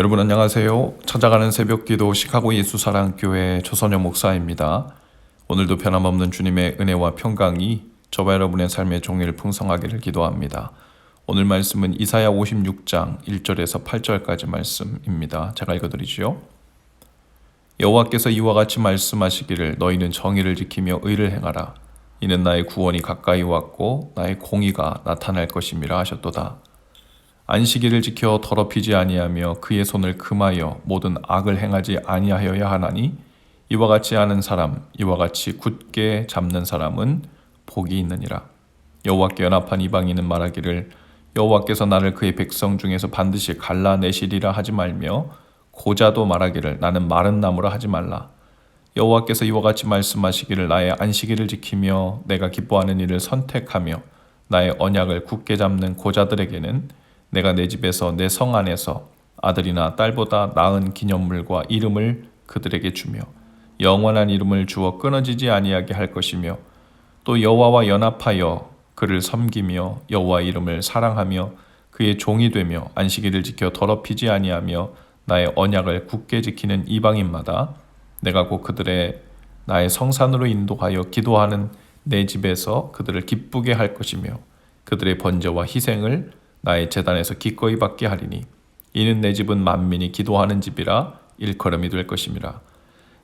여러분 안녕하세요. 찾아가는 새벽기도 시카고 예수사랑교회 조선영 목사입니다. 오늘도 변함없는 주님의 은혜와 평강이 저와 여러분의 삶의 종일 풍성하기를 기도합니다. 오늘 말씀은 이사야 56장 1절에서 8절까지 말씀입니다. 제가 읽어드리지요. 여호와께서 이와 같이 말씀하시기를 너희는 정의를 지키며 의를 행하라. 이는 나의 구원이 가까이 왔고 나의 공의가 나타날 것임이라 하셨도다. 안식일을 지켜 더럽히지 아니하며 그의 손을 금하여 모든 악을 행하지 아니하여야 하나니 이와 같이 하는 사람 이와 같이 굳게 잡는 사람은 복이 있느니라. 여호와께 연합한 이방인은 말하기를 여호와께서 나를 그의 백성 중에서 반드시 갈라내시리라 하지 말며 고자도 말하기를 나는 마른 나무라 하지 말라. 여호와께서 이와 같이 말씀하시기를 나의 안식일을 지키며 내가 기뻐하는 일을 선택하며 나의 언약을 굳게 잡는 고자들에게는 내가 내 집에서 내 성 안에서 아들이나 딸보다 나은 기념물과 이름을 그들에게 주며 영원한 이름을 주어 끊어지지 아니하게 할 것이며 또 여호와와 연합하여 그를 섬기며 여호와 이름을 사랑하며 그의 종이 되며 안식일을 지켜 더럽히지 아니하며 나의 언약을 굳게 지키는 이방인마다 내가 곧 그들의 나의 성산으로 인도하여 기도하는 내 집에서 그들을 기쁘게 할 것이며 그들의 번제와 희생을 나의 재단에서 기꺼이 받게 하리니 이는 내 집은 만민이 기도하는 집이라 일컬음이 될 것임이라.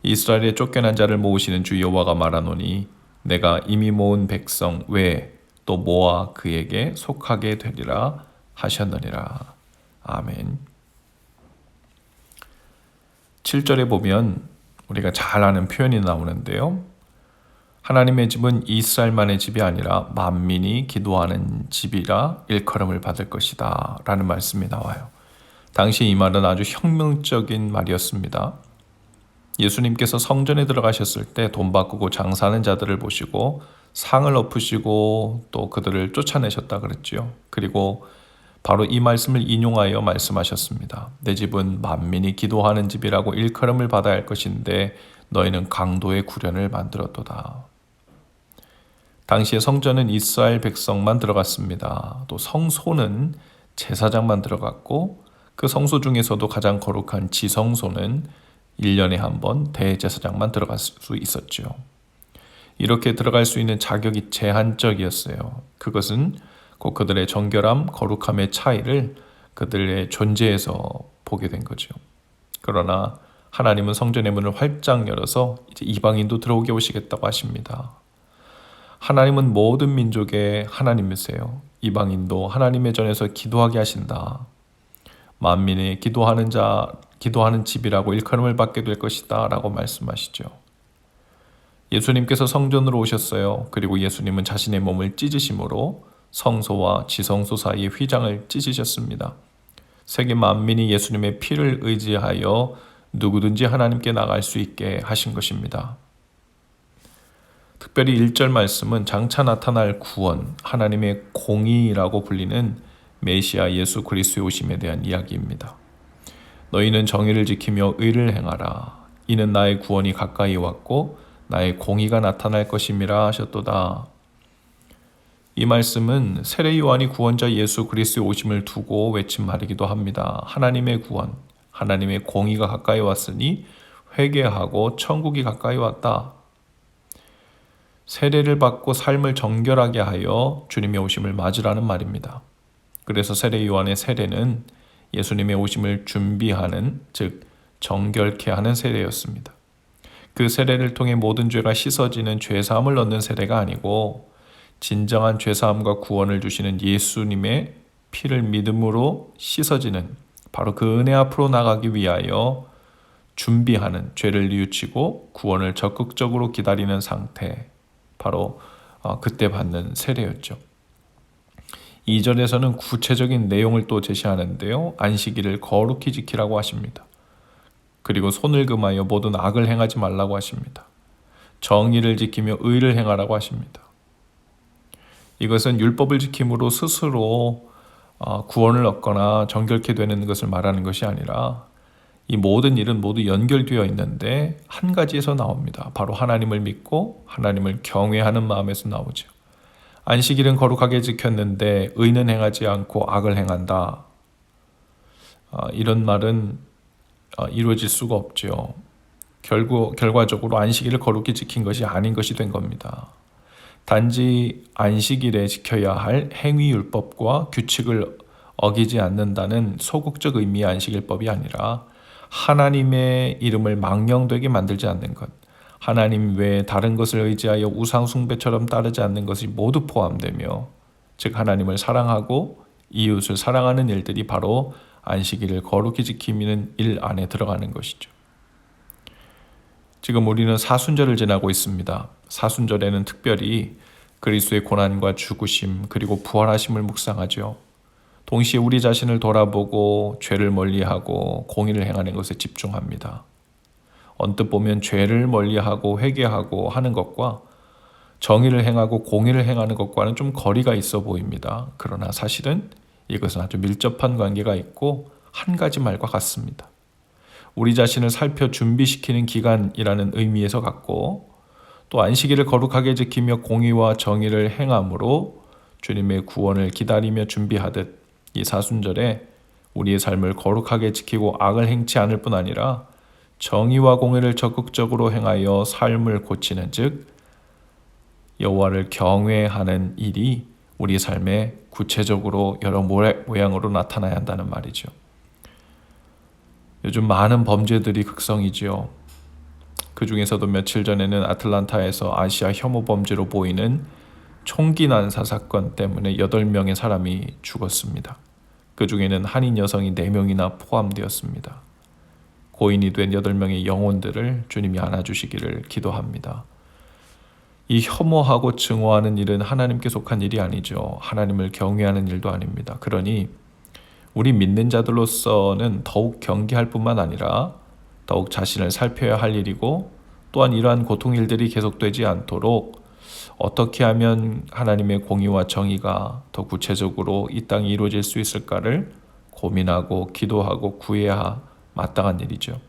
이스라엘에 쫓겨난 자를 모으시는 주 여호와가 말하노니 내가 이미 모은 백성 외에 또 모아 그에게 속하게 되리라 하셨느니라. 아멘. 7절에 보면 우리가 잘 아는 표현이 나오는데요. 하나님의 집은 이스라엘만의 집이 아니라 만민이 기도하는 집이라 일컬음을 받을 것이다. 라는 말씀이 나와요. 당시 이 말은 아주 혁명적인 말이었습니다. 예수님께서 성전에 들어가셨을 때 돈 바꾸고 장사하는 자들을 보시고 상을 엎으시고 또 그들을 쫓아내셨다 그랬지요. 그리고 바로 이 말씀을 인용하여 말씀하셨습니다. 내 집은 만민이 기도하는 집이라고 일컬음을 받아야 할 것인데 너희는 강도의 구련을 만들었도다. 당시의 성전은 이스라엘 백성만 들어갔습니다. 또 성소는 제사장만 들어갔고 그 성소 중에서도 가장 거룩한 지성소는 1년에 한 번 대제사장만 들어갈 수 있었죠. 이렇게 들어갈 수 있는 자격이 제한적이었어요. 그것은 곧 그들의 정결함, 거룩함의 차이를 그들의 존재에서 보게 된 거죠. 그러나 하나님은 성전의 문을 활짝 열어서 이제 이방인도 들어오게 오시겠다고 하십니다. 하나님은 모든 민족의 하나님이세요. 이방인도 하나님의 전에서 기도하게 하신다. 만민이 기도하는 자, 기도하는 집이라고 일컬음을 받게 될 것이다. 라고 말씀하시죠. 예수님께서 성전으로 오셨어요. 그리고 예수님은 자신의 몸을 찢으심으로 성소와 지성소 사이의 휘장을 찢으셨습니다. 세계 만민이 예수님의 피를 의지하여 누구든지 하나님께 나갈 수 있게 하신 것입니다. 특별히 1절 말씀은 장차 나타날 구원, 하나님의 공의라고 불리는 메시아 예수 그리스도의 오심에 대한 이야기입니다. 너희는 정의를 지키며 의를 행하라. 이는 나의 구원이 가까이 왔고 나의 공의가 나타날 것임이라 하셨도다. 이 말씀은 세례 요한이 구원자 예수 그리스도의 오심을 두고 외친 말이기도 합니다. 하나님의 구원, 하나님의 공의가 가까이 왔으니 회개하고 천국이 가까이 왔다. 세례를 받고 삶을 정결하게 하여 주님의 오심을 맞으라는 말입니다. 그래서 세례 요한의 세례는 예수님의 오심을 준비하는 즉 정결케 하는 세례였습니다. 그 세례를 통해 모든 죄가 씻어지는 죄 사함을 얻는 세례가 아니고 진정한 죄 사함과 구원을 주시는 예수님의 피를 믿음으로 씻어지는 바로 그 은혜 앞으로 나가기 위하여 준비하는 죄를 뉘우치고 구원을 적극적으로 기다리는 상태 바로 어, 그때 받는 세례였죠. 2절에서는 구체적인 내용을 또 제시하는데요. 안식일을 거룩히 지키라고 하십니다. 그리고 손을 금하여 모든 악을 행하지 말라고 하십니다. 정의를 지키며 의를 행하라고 하십니다. 이것은 율법을 지킴으로 스스로 어, 구원을 얻거나 정결케 되는 것을 말하는 것이 아니라 이 모든 일은 모두 연결되어 있는데 한 가지에서 나옵니다. 바로 하나님을 믿고 하나님을 경외하는 마음에서 나오죠. 안식일은 거룩하게 지켰는데 의는 행하지 않고 악을 행한다. 아, 이런 말은 아, 이루어질 수가 없죠. 결국 결과적으로 안식일을 거룩히 지킨 것이 아닌 것이 된 겁니다. 단지 안식일에 지켜야 할 행위 율법과 규칙을 어기지 않는다는 소극적 의미의 안식일법이 아니라 하나님의 이름을 망령되게 만들지 않는 것, 하나님 외에 다른 것을 의지하여 우상 숭배처럼 따르지 않는 것이 모두 포함되며 즉 하나님을 사랑하고 이웃을 사랑하는 일들이 바로 안식일을 거룩히 지키는 일 안에 들어가는 것이죠. 지금 우리는 사순절을 지나고 있습니다. 사순절에는 특별히 그리스도의 고난과 죽으심 그리고 부활하심을 묵상하죠. 동시에 우리 자신을 돌아보고 죄를 멀리하고 공의를 행하는 것에 집중합니다. 언뜻 보면 죄를 멀리하고 회개하고 하는 것과 정의를 행하고 공의를 행하는 것과는 좀 거리가 있어 보입니다. 그러나 사실은 이것은 아주 밀접한 관계가 있고 한 가지 말과 같습니다. 우리 자신을 살펴 준비시키는 기간이라는 의미에서 갖고 또 안식일을 거룩하게 지키며 공의와 정의를 행함으로 주님의 구원을 기다리며 준비하듯 이 사순절에 우리의 삶을 거룩하게 지키고 악을 행치 않을 뿐 아니라 정의와 공의를 적극적으로 행하여 삶을 고치는 즉 여호와를 경외하는 일이 우리 삶에 구체적으로 여러 모양으로 나타나야 한다는 말이죠. 요즘 많은 범죄들이 극성이지요. 그 중에서도 며칠 전에는 아틀란타에서 아시아 혐오 범죄로 보이는 총기 난사 사건 때문에 8명의 사람이 죽었습니다. 그 중에는 한인 여성이 4명이나 포함되었습니다. 고인이 된 8명의 영혼들을 주님이 안아주시기를 기도합니다. 이 혐오하고 증오하는 일은 하나님께 속한 일이 아니죠. 하나님을 경외하는 일도 아닙니다. 그러니 우리 믿는 자들로서는 더욱 경계할 뿐만 아니라 더욱 자신을 살펴야 할 일이고 또한 이러한 고통 일들이 계속되지 않도록 어떻게 하면 하나님의 공의와 정의가 더 구체적으로 이 땅에 이루어질 수 있을까를 고민하고 기도하고 구해야 마땅한 일이죠.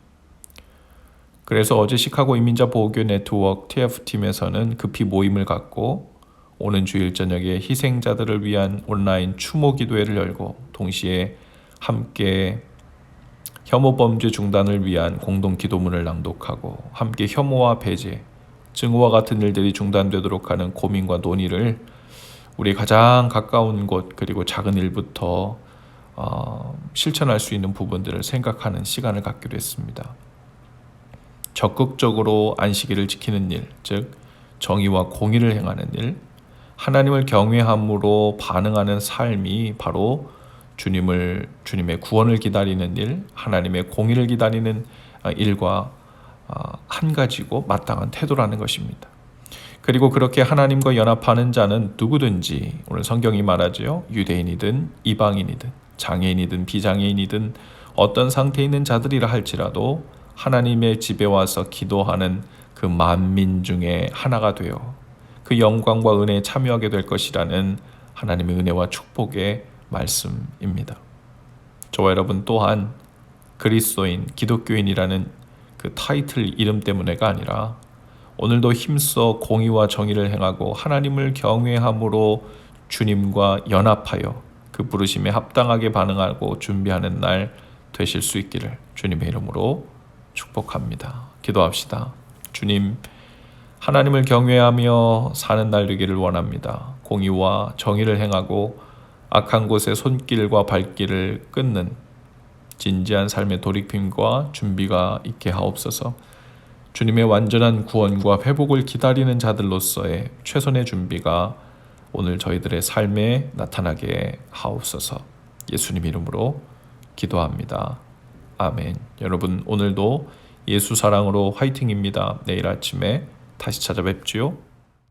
그래서 어제 시카고 이민자 보호교 네트워크 TF팀에서는 급히 모임을 갖고 오는 주일 저녁에 희생자들을 위한 온라인 추모 기도회를 열고 동시에 함께 혐오 범죄 중단을 위한 공동 기도문을 낭독하고 함께 혐오와 배제, 증오와 같은 일들이 중단되도록 하는 고민과 논의를 우리 가장 가까운 곳 그리고 작은 일부터 어, 실천할 수 있는 부분들을 생각하는 시간을 갖기로 했습니다. 적극적으로 안식일을 지키는 일, 즉 정의와 공의를 행하는 일, 하나님을 경외함으로 반응하는 삶이 바로 주님을 주님의 구원을 기다리는 일, 하나님의 공의를 기다리는 어, 일과 어, 한 가지고 마땅한 태도라는 것입니다. 그리고 그렇게 하나님과 연합하는 자는 누구든지 오늘 성경이 말하지요. 유대인이든 이방인이든 장애인이든 비장애인이든 어떤 상태에 있는 자들이라 할지라도 하나님의 집에 와서 기도하는 그 만민 중에 하나가 되어 그 영광과 은혜에 참여하게 될 것이라는 하나님의 은혜와 축복의 말씀입니다. 저와 여러분 또한 그리스도인, 기독교인이라는 그 타이틀 이름 때문에가 아니라 오늘도 힘써 공의와 정의를 행하고 하나님을 경외함으로 주님과 연합하여 그 부르심에 합당하게 반응하고 준비하는 날 되실 수 있기를 주님의 이름으로 축복합니다. 기도합시다. 주님, 하나님을 경외하며 사는 날 되기를 원합니다. 공의와 정의를 행하고 악한 곳의 손길과 발길을 끊는 진지한 삶의 돌이킴과 준비가 있게 하옵소서. 주님의 완전한 구원과 회복을 기다리는 자들로서의 최선의 준비가 오늘 저희들의 삶에 나타나게 하옵소서. 예수님 이름으로 기도합니다. 아멘. 여러분 오늘도 예수 사랑으로 화이팅입니다. 내일 아침에 다시 찾아뵙지요.